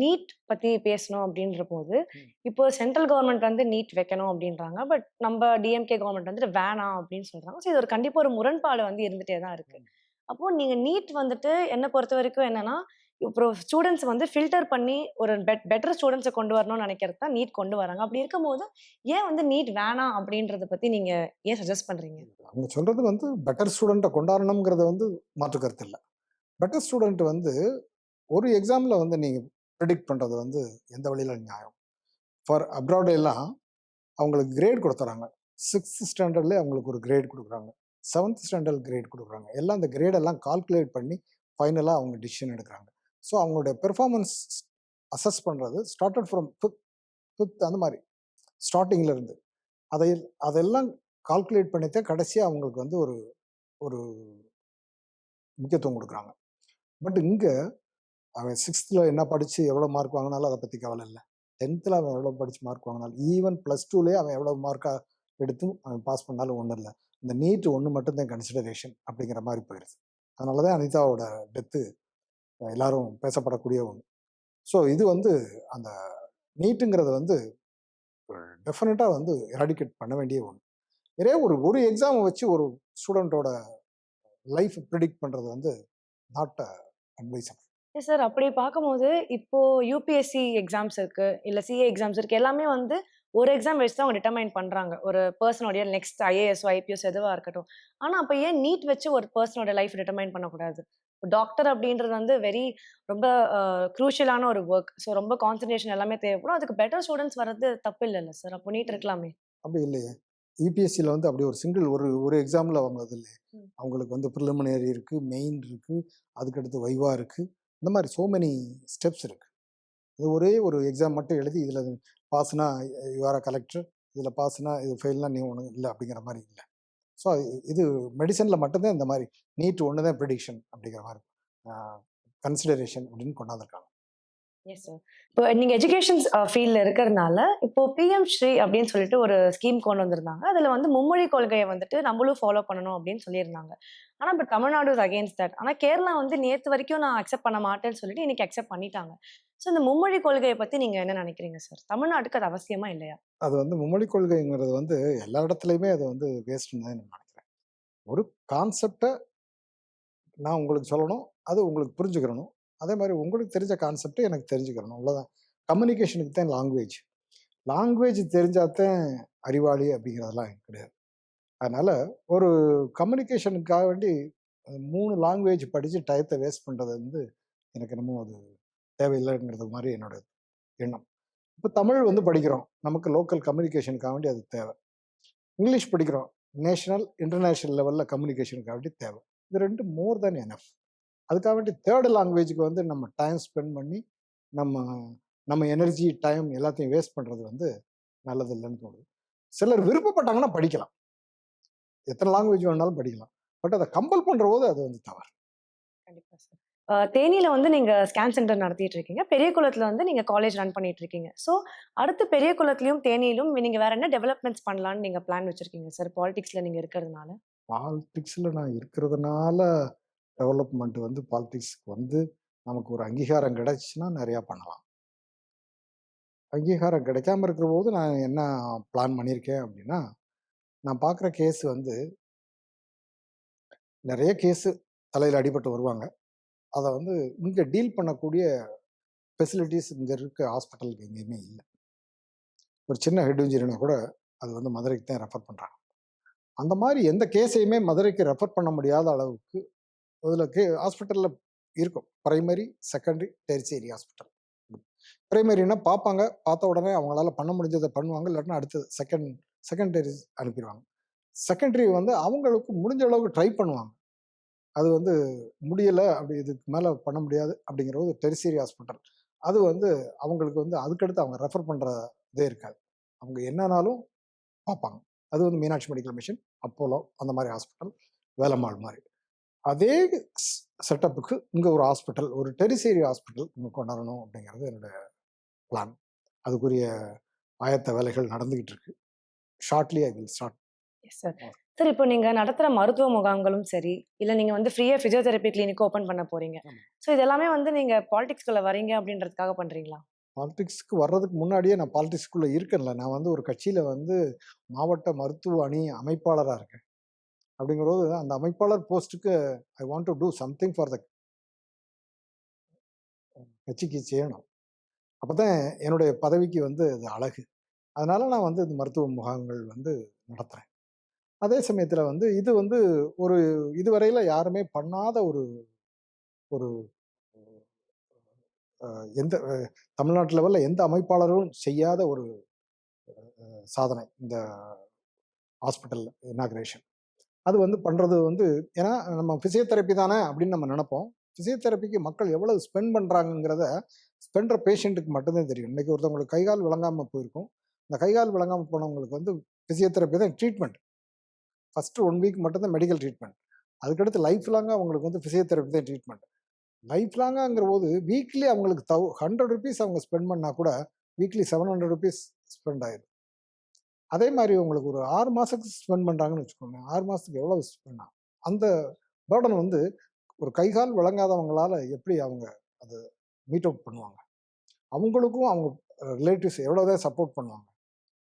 நீட் பத்தி பேசணும் அப்படின்ற போது. இப்போ சென்ட்ரல் கவர்மெண்ட் வந்து நீட் வைக்கணும் அப்படின்றாங்க. பட் நம்ம டிஎம்கே கவர்மெண்ட் வந்துட்டு வேணாம் அப்படின்னு சொல்றாங்க. ஸோ இது ஒரு கண்டிப்பா ஒரு முரண்பாடு வந்து இருந்துட்டே தான் இருக்கு. அப்போ நீங்க நீட் வந்துட்டு என்னை பொறுத்த வரைக்கும் என்னன்னா இப்போ ஸ்டூடெண்ட்ஸ் வந்து ஃபில்டர் பண்ணி ஒரு பெட் பெட்டர் ஸ்டூடெண்ட்ஸை கொண்டு வரணும்னு நினைக்கிறது தான் நீட் கொண்டு வராங்க. அப்படி இருக்கும்போது ஏன் வந்து நீட் வேணாம் அப்படின்றத பற்றி நீங்கள் ஏன் சஜஸ்ட் பண்ணுறீங்க அவங்க சொல்கிறது வந்து பெட்டர் ஸ்டூடெண்ட்டை கொண்டாடணுங்கிறது வந்து மாற்று கருத்து இல்லை. பெட்டர் ஸ்டூடெண்ட் வந்து ஒரு எக்ஸாமில் வந்து நீங்கள் ப்ரிடிக்ட் பண்ணுறது வந்து எந்த வழியில் நியாயம்? ஃபார் அப்ராட் எல்லாம் அவங்களுக்கு கிரேட் கொடுத்துறாங்க. சிக்ஸ்த் ஸ்டாண்டர்ட்லேயே அவங்களுக்கு ஒரு கிரேட் கொடுக்குறாங்க. செவன்த் ஸ்டாண்டர்ட் கிரேட் கொடுக்குறாங்க. எல்லாம் அந்த கிரேடெல்லாம் கால்குலேட் பண்ணி ஃபைனலாக அவங்க டிசிஷன் எடுக்கிறாங்க. ஸோ அவங்களுடைய பெர்ஃபார்மன்ஸ் அசஸ் பண்ணுறது ஸ்டார்டட் ஃப்ரம் ஃபிஃப்த் ஃபிஃப்த் அந்த மாதிரி ஸ்டார்டிங்கிலிருந்து அதை அதெல்லாம் கால்குலேட் பண்ணித்தான் கடைசியாக அவங்களுக்கு வந்து ஒரு ஒரு முக்கியத்துவம் கொடுக்குறாங்க. பட் இங்கே அவன் சிக்ஸ்த்தில் என்ன படித்து எவ்வளோ மார்க் வாங்கினாலும் அதை பற்றி கவலை இல்லை. டென்த்தில் அவன் எவ்வளோ படித்து மார்க் வாங்கினாலும் ஈவன் ப்ளஸ் டூலேயே அவன் எவ்வளோ மார்க்காக எடுத்தும் அவன் பாஸ் பண்ணாலும் ஒன்றும் இல்லை. இந்த நீட் ஒன்று மட்டும்தான் கன்சிடரேஷன் அப்படிங்கிற மாதிரி போயிடுது அதனால தான் அனிதாவோட டெத்து எல்லாரும் பேசப்படக்கூடிய ஒன்று ஸோ இது வந்து அந்த நீட்டுங்கிறது வந்து டெஃபினட்டாக வந்து எராடிகேட் பண்ண வேண்டிய ஒன்று நிறைய ஒரு ஒரு எக்ஸாமை வச்சு ஒரு ஸ்டூடெண்ட்டோட லைஃப் ப்ரிடிக்ட் பண்ணுறது வந்து நாட் அட்வைசபிள் சார் அப்படி பார்க்கும்போது இப்போ யூபிஎஸ்சி எக்ஸாம்ஸ் இருக்கு இல்ல சிஏ எக்ஸாம்ஸ் இருக்கு எல்லாமே வந்து ஒரு எக்ஸாம் வச்சு தான் அவங்க டிட்டர்மைன் பண்றாங்க. ஒரு பர்சனோடைய நெக்ஸ்ட் ஐஏஎஸ் ஐபிஎஸ் எதுவாக இருக்கட்டும். ஆனா அப்ப ஏன் நீட் வச்சு ஒரு பர்சனோட லைஃப் டிட்டர்மைன் பண்ணக்கூடாது? டாக்டர் அப்படின்றது வந்து வெரி ரொம்ப க்ரூஷியலான ஒரு ஒர்க் ஸோ ரொம்ப கான்சன்ட்ரேஷன் எல்லாமே தேவைப்படும். அதுக்கு பெட்டர் ஸ்டூடெண்ட்ஸ் வர்றது தப்பு இல்லைல்ல சார் அப்போ நீட் இருக்கலாமே. அப்படி இல்லையே. யூபிஎஸ்சியில் வந்து அப்படி ஒரு சிங்கிள் ஒரு ஒரு எக்ஸாமில் அவங்க அது இல்லையே. ம். அவங்களுக்கு வந்து ப்ரிலிமினரி இருக்குது மெயின் இருக்குது அதுக்கடுத்து வைவா இருக்குது இந்த மாதிரி so many ஸ்டெப்ஸ் இருக்குது இது ஒரே ஒரு எக்ஸாம் மட்டும் எழுதி இதில் பாஸ்னா யூஆர் கலெக்டர் இதில் பாஸ்னா இது ஃபெயில்னா நீ ஒன்று இல்லை. அப்படிங்கிற மாதிரி இல்லை. ஸோ இது மெடிசனில் மட்டும்தான் இந்த மாதிரி நீட் ஒன்று தான் ப்ரிடிக்ஷன் அப்படிங்கிற மாதிரி கன்சிடரேஷன் அப்படின்னு கொண்டாந்துருக்காங்க. எஸ் சார் இப்போ நீங்க எஜுகேஷன் ஃபீல்ட்ல uh, இருக்கிறதுனால இப்போ பிஎம் ஸ்ரீ அப்படின்னு சொல்லிட்டு ஒரு ஸ்கீம் கொண்டு வந்திருந்தாங்க. அதுல வந்து மும்மொழி கொள்கையை வந்துட்டு நம்மளும் ஃபாலோ பண்ணணும் அப்படின்னு சொல்லியிருந்தாங்க. ஆனா இப்போ தமிழ்நாடு இஸ் அகேன்ஸ்ட் தட் ஆனா கேரளா வந்து நேத்து வரைக்கும் நான் அக்செப்ட் பண்ண மாட்டேன்னு சொல்லிட்டு இன்னைக்கு அக்செப்ட் பண்ணிட்டாங்க. ஸோ இந்த மும்மொழி கொள்கையை பத்தி நீங்க என்ன நினைக்கிறீங்க சார் தமிழ்நாட்டுக்கு அது அவசியமா இல்லையா? அது வந்து மும்மொழி கொள்கைங்கிறது வந்து எல்லா இடத்துலையுமே அது வந்து வேஸ்ட்னு தான் நான் நினைக்கிறேன். ஒரு கான்செப்டை நான் உங்களுக்கு சொல்லணும் அது உங்களுக்கு புரிஞ்சுக்கிறணும். அதே மாதிரி உங்களுக்கு தெரிஞ்ச கான்செப்டை எனக்கு தெரிஞ்சுக்கிறணும் அவ்வளோதான் கம்யூனிகேஷனுக்கு தான் லாங்குவேஜ் லாங்குவேஜ் தெரிஞ்சாதான் அறிவாளி அப்படிங்கிறதெல்லாம் கிடையாது. அதனால் ஒரு கம்யூனிகேஷனுக்காக வேண்டி மூணு லாங்குவேஜ் படித்து டயத்தை வேஸ்ட் பண்ணுறது வந்து எனக்கு என்னமோ அது தேவையில்லைங்கிறது மாதிரி என்னோட எண்ணம். இப்போ தமிழ் வந்து படிக்கிறோம். நமக்கு லோக்கல் கம்யூனிகேஷனுக்காக வேண்டி அது தேவை. இங்கிலீஷ் படிக்கிறோம். நேஷனல் இன்டர்நேஷ்னல் லெவலில் கம்யூனிகேஷனுக்காக வேண்டி தேவை. இது ரெண்டு மோர் தேன் எனஃப் அதுக்காக வேண்டி தேர்ட் லாங்குவேஜுக்கு வந்து நம்ம டைம் ஸ்பெண்ட் பண்ணி நம்ம நம்ம எனர்ஜி டைம் எல்லாத்தையும் வேஸ்ட் பண்ணுறது வந்து நல்லது இல்லைன்னு தோணுது. சிலர் விருப்பப்பட்டாங்கன்னா படிக்கலாம். எத்தனை லாங்குவேஜ் வேணாலும் படிக்கலாம். பட் அதை கம்பல் பண்ணுற போது அது வந்து தவறு. கண்டிப்பா சார் தேனியில வந்து நீங்க ஸ்கேன் சென்டர் நடத்திட்டு இருக்கீங்க. பெரிய குளத்துல வந்து நீங்க காலேஜ் ரன் பண்ணிட்டு இருக்கீங்க. ஸோ அடுத்து பெரிய குளத்துலயும் தேனியிலும் நீங்க வேற என்ன டெவலப்மெண்ட்ஸ் பண்ணலாம்னு நீங்க பிளான் வச்சிருக்கீங்க சார் பாலிடிக்ஸ்ல நீங்க இருக்கிறதுனால. பாலிடிக்ஸில் நான் இருக்கிறதுனால டெவலப்மெண்ட் வந்து பாலிடிக்ஸ்க்கு வந்து நமக்கு ஒரு அங்கீகாரம் கிடைச்சுன்னா நிறையா பண்ணலாம். அங்கீகாரம் கிடைக்காம இருக்கிற போது நான் என்ன பிளான் பண்ணியிருக்கேன் அப்படின்னா நான் பார்க்குற கேஸ் வந்து நிறைய கேஸு தலையில் அடிபட்டு வருவாங்க. அதை வந்து இங்கே டீல் பண்ணக்கூடிய ஃபெசிலிட்டிஸ் இங்கே இருக்க ஹாஸ்பிட்டலுக்கு எங்கேயுமே இல்லை. ஒரு சின்ன ஹெட் இன்ஜுரினா கூட அது வந்து மதுரைக்கு தான் ரெஃபர் பண்ணுறாங்க அந்த மாதிரி எந்த கேஸையுமே மதுரைக்கு ரெஃபர் பண்ண முடியாத அளவுக்கு அதில் கே ஹாஸ்பிட்டலில் இருக்கும். Primary secondary tertiary hospital. பிரைமரினா பார்ப்பாங்க பார்த்த உடனே அவங்களால பண்ண முடிஞ்சதை பண்ணுவாங்க. இல்லாட்டினா அடுத்தது செகண்ட் செகண்டரி அனுப்பிடுவாங்க செகண்டரி வந்து அவங்களுக்கு முடிஞ்ச அளவுக்கு ட்ரை பண்ணுவாங்க. அது வந்து முடியலை அப்படி இதுக்கு மேலே பண்ண முடியாது அப்படிங்கிற ஒரு டெரிசரி ஹாஸ்பிட்டல். அது வந்து அவங்களுக்கு வந்து அதுக்கடுத்து அவங்க ரெஃபர் பண்ணுறதே இருக்காது. அவங்க என்னன்னாலும் பார்ப்பாங்க அது வந்து மீனாட்சி மெடிக்கல் மிஷன் அப்போலோ அந்த மாதிரி ஹாஸ்பிட்டல் வேலம்மாள் மாதிரி. அதே செட்டப்புக்கு இங்கே ஒரு ஹாஸ்பிட்டல் ஒரு டெரிசரி ஹாஸ்பிட்டல் இங்கே கொண்டாடணும் அப்படிங்கிறது என்னோட பிளான் அதுக்குரிய ஆயத்த வேலைகள் நடந்துகிட்டு இருக்கு shortly I will start sir sir இப்போ நீங்க நடத்துற மருத்துவ முகாம்களும் சரி இல்ல நீங்க வந்து ஃப்ரீயா பிசியோதெரபி கிளினிக் ஓபன் பண்ண போறீங்க. ஸோ இது எல்லாமே வந்து நீங்க பாலிடிக்ஸ்குள்ள வரீங்க அப்படின்றதுக்காக பண்றீங்களா? பாலிடிக்ஸ்க்கு வர்றதுக்கு முன்னாடியே நான் பாலிடிக்ஸ்குள்ளே இருக்கேன்ல. நான் வந்து ஒரு கட்சியில் வந்து மாவட்ட மருத்துவ அணி அமைப்பாளராக இருக்கேன். அப்படிங்கிறது அந்த அமைப்பாளர் போஸ்ட்டுக்கு I want to do something for the கட்சிக்கு செய்யணும். அப்போ தான் என்னுடைய பதவிக்கு வந்து அது அழகு. அதனால் நான் வந்து இந்த மருத்துவ முகாம்கள் வந்து நடத்துகிறேன் அதே சமயத்தில் வந்து இது வந்து ஒரு இதுவரையில் யாருமே பண்ணாத ஒரு ஒரு எந்த தமிழ்நாட்டு லெவலில் எந்த அமைப்பாளரும் செய்யாத ஒரு சாதனை இந்த ஹாஸ்பிட்டல் இனாக்ரேஷன். அது வந்து பண்ணுறது வந்து ஏன்னா நம்ம ஃபிசியோதெரப்பி தானே அப்படின்னு நம்ம நினைப்போம். ஃபிசியோதெரப்பிக்கு மக்கள் எவ்வளவு ஸ்பெண்ட் பண்ணுறாங்கங்கிறத ஸ்பெண்ட்ற பேஷண்ட்டுக்கு மட்டும்தான் தெரியும். இன்றைக்கி ஒருத்தவங்களுக்கு கைகால் விளங்காமல் போயிருக்கும். இந்த கைகால் விளங்காமல் போனவங்களுக்கு வந்து ஃபிசியோதெரப்பி தான் ட்ரீட்மெண்ட் ஃபஸ்ட்டு ஒன் வீக் மட்டும்தான் மெடிக்கல் ட்ரீட்மெண்ட் அதுக்கடுத்து லைஃப் லாங்காக அவங்களுக்கு வந்து ஃபிசியோதெரப்பி தான் ட்ரீட்மெண்ட் லைஃப் லாங்காங்கிற போது வீக்லி அவங்களுக்கு தௌ ஹண்ட்ரட் ருபீஸ் அவங்க ஸ்பெண்ட் பண்ணால் கூட weekly seven hundred rupees spend ஆயிடும் அதே மாதிரி உங்களுக்கு ஒரு ஆறு மாதத்துக்கு ஸ்பெண்ட் பண்ணுறாங்கன்னு வச்சுக்கோங்க ஆறு மாதத்துக்கு எவ்வளோ ஸ்பெண்ட் ஆகும்? அந்த பேர்டன் வந்து ஒரு கைகால் வழங்காதவங்களால் எப்படி அவங்க அதை மீட் அவுட் பண்ணுவாங்க? அவங்களுக்கும் அவங்க ரிலேட்டிவ்ஸ் எவ்வளோதான் சப்போர்ட் பண்ணுவாங்க?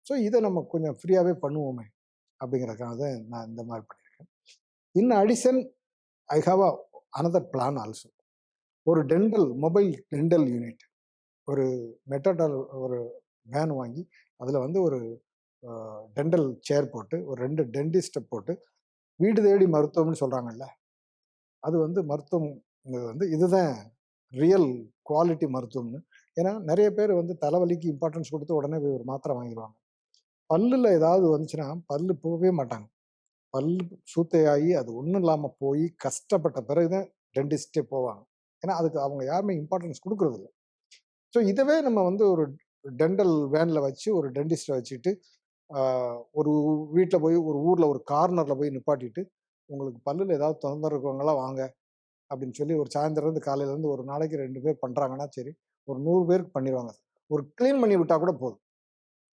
ஸோ இதை நம்ம கொஞ்சம் ஃப்ரீயாகவே பண்ணுவோமே அப்படிங்கிறதுக்காக தான் நான் இந்த மாதிரி பண்ணியிருக்கேன். In addition I have a another plan also ஒரு டென்டல் மொபைல் டென்டல் யூனிட் ஒரு மெட்டடல் ஒரு வேன் வாங்கி அதில் வந்து ஒரு டென்டல் சேர் போட்டு ஒரு ரெண்டு டென்டிஸ்ட்டை போட்டு வீடு தேடி மருத்துவம்னு சொல்கிறாங்கல்ல அது வந்து மருத்துவம் வந்து இதுதான் ரியல் குவாலிட்டி மருத்துவம்னு. ஏன்னா நிறைய பேர் வந்து தலைவலிக்கு இம்பார்ட்டன்ஸ் கொடுத்து உடனே போய் ஒரு மாத்திரை வாங்கிடுவாங்க பல்லில் ஏதாவது வந்துச்சுன்னா பல்லு போகவே மாட்டாங்க. பல் சூத்தையாகி அது ஒன்றும் இல்லாமல் போய் கஷ்டப்பட்ட பிறகு தான் டென்டிஸ்டே போவாங்க. ஏன்னா அதுக்கு அவங்க யாருமே இம்பார்ட்டன்ஸ் கொடுக்குறதில்ல. ஸோ இதவே நம்ம வந்து ஒரு டென்டல் வேனில் வச்சு ஒரு டென்டிஸ்ட்டை வச்சுட்டு ஒரு வீட்டில் போய் ஒரு ஊரில் ஒரு கார்னரில் போய் நிப்பாட்டிட்டு உங்களுக்கு பல்லில் ஏதாவது தொந்தரவு இருக்கவங்களாம் வாங்க அப்படின்னு சொல்லி ஒரு சாயந்தரம் காலையிலேருந்து ஒரு நாளைக்கு ரெண்டு பேர் பண்ணுறாங்கன்னா சரி ஒரு நூறு பேருக்கு பண்ணிடுவாங்க ஒரு க்ளீன் பண்ணி விட்டால் கூட போதும்.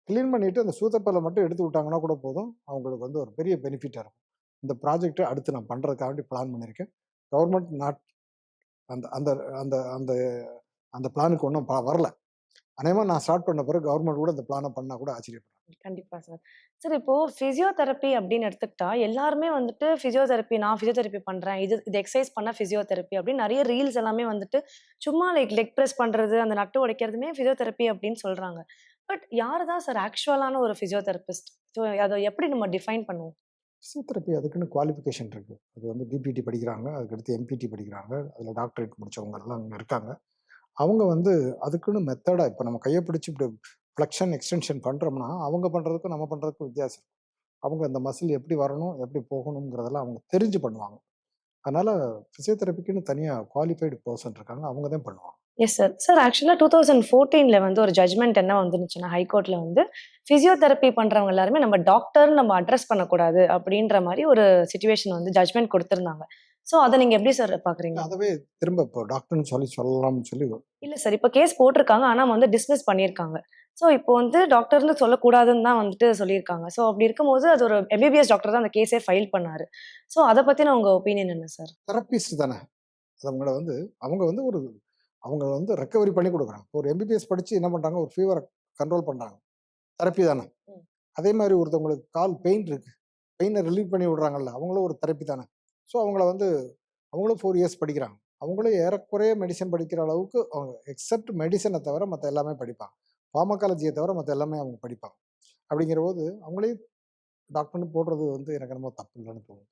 க்ளீன் பண்ணிவிட்டு அந்த சூத்தப்பல்லை மட்டும் எடுத்து விட்டாங்கன்னா கூட போதும். அவங்களுக்கு வந்து ஒரு பெரிய பெனிஃபிட்டாக இருக்கும். இந்த ப்ராஜெக்ட்டை அடுத்து நான் பண்ணுறதுக்காண்டி பிளான் பண்ணியிருக்கேன் கவர்மெண்ட் நாட் அந்த அந்த அந்த அந்த அந்த பிளானுக்கு ஒன்றும் வரல. அநேகமாக நான் ஸ்டார்ட் பண்ண பிறகு கவர்மெண்ட் கூட இந்த பிளானை பண்ணால் கூட ஆச்சரியப்படுறேன் கண்டிப்பா சார். சார் இப்போ பிசியோதெரப்பி அப்படின்னு எடுத்துக்கிட்டா எல்லாருமே வந்துட்டு பிசியோதெரப்பி நான் பிசியோதெரப்பி பண்றேன் இது இது எக்ஸசைஸ் பண்ணா பிசியோதெரப்பி அப்படின்னு நிறைய ரீல்ஸ் எல்லாமே வந்துட்டு சும்மா லைக் லெக் ப்ரெஸ் பண்றது அந்த நட்டு உடைக்கிறதுமே பிசியோதெரப்பி அப்படின்னு சொல்றாங்க. பட் யாரு தான் சார் ஆக்சுவலான ஒரு பிசியோதெரபிஸ்ட் ஸோ அதை எப்படி நம்ம டிஃபைன் பண்ணுவோம்? ஃபிசியோதெரப்பி அதுக்குன்னு குவாலிஃபிகேஷன் இருக்குது அது வந்து பிபிடி படிக்கிறாங்க அதுக்கடுத்து எம்பிடி படிக்கிறாங்க அதில் டாக்டரேட் முடிச்சவங்க எல்லாம் அங்கே இருக்காங்க. அவங்க வந்து அதுக்குன்னு மெத்தடாக இப்போ நம்ம கையை பிடிச்சி இப்படி ஃப்ளக்ஷன் எக்ஸ்டென்ஷன் பண்ணுறோம்னா அவங்க பண்ணுறதுக்கும் நம்ம பண்ணுறதுக்கும் வித்தியாசம் இருக்கும். அவங்க அந்த மசில் எப்படி வரணும் எப்படி போகணுங்கிறதெல்லாம் அவங்க தெரிஞ்சு பண்ணுவாங்க. அதனால் ஃபிசியோதெரபிக்குன்னு தனியாக குவாலிஃபைடு பர்சன் இருக்காங்க அவங்க தான் பண்ணுவாங்க. எஸ் சார் சார் ஆக்சுவலாக டூ தௌசண்ட் ஃபோர்டீனில் வந்து ஒரு ஜட்மெண்ட் என்ன வந்துருச்சுன்னா ஹைகோர்ட்ல வந்து ஃபிசியோதெரப்பி பண்ணுறவங்க எல்லாருமே நம்ம டாக்டர்னு நம்ம அட்ரஸ் பண்ணக்கூடாது அப்படின்ற மாதிரி ஒரு சுச்சுவேஷன் வந்து ஜட்மெண்ட் கொடுத்துருந்தாங்க. ஸோ அதை நீங்க எப்படி சார் பாக்குறீங்க? அதவே திரும்ப இப்போ டாக்டர்னு சொல்லி சொல்லலாம்னு சொல்லி இல்ல சார் இப்போ கேஸ் போட்டிருக்காங்க. ஆனா வந்து டிஸ்மிஸ் பண்ணியிருக்காங்க. ஸோ இப்போ வந்து டாக்டர்னு சொல்லக்கூடாதுன்னு தான் வந்துட்டு சொல்லியிருக்காங்க. ஸோ அப்படி இருக்கும்போது அது ஒரு எம்பிபிஎஸ் டாக்டர் தான் அந்த கேஸே ஃபைல் பண்ணாரு. ஸோ அதை பத்தின உங்க ஒப்பீனியன் என்ன சார் தெரப்பிஸ்ட் தானே. அது அவங்கள வந்து அவங்க வந்து ஒரு அவங்க வந்து ரெக்கவரி பண்ணி கொடுக்குறாங்க. ஒரு எம்பிபிஎஸ் படித்து என்ன பண்ணுறாங்க ஒரு ஃபீவரை கண்ட்ரோல் பண்ணுறாங்க தெரப்பி தானே. அதே மாதிரி ஒருத்தவங்களுக்கு கால் பெயின் இருக்கு. பெயினை ரிலீவ் பண்ணி விடுறாங்கல்ல அவங்களும் ஒரு தெரப்பி தானே. ஸோ அவங்கள வந்து அவங்களும் ஃபோர் இயர்ஸ் படிக்கிறாங்க. அவங்களும் ஏறக்குறைய மெடிசன் படிக்கிற அளவுக்கு அவங்க எக்ஸப்ட் மெடிசனை தவிர மற்ற எல்லாமே படிப்பாங்க. ஃபார்மகாலஜியை தவிர மற்ற எல்லாமே அவங்க படிப்பாங்க. அப்படிங்கிற போது அவங்களையும் டாக்டர்னு போடுறது வந்து எனக்கு என்னமோ தப்பு இல்லைன்னு தோணுது.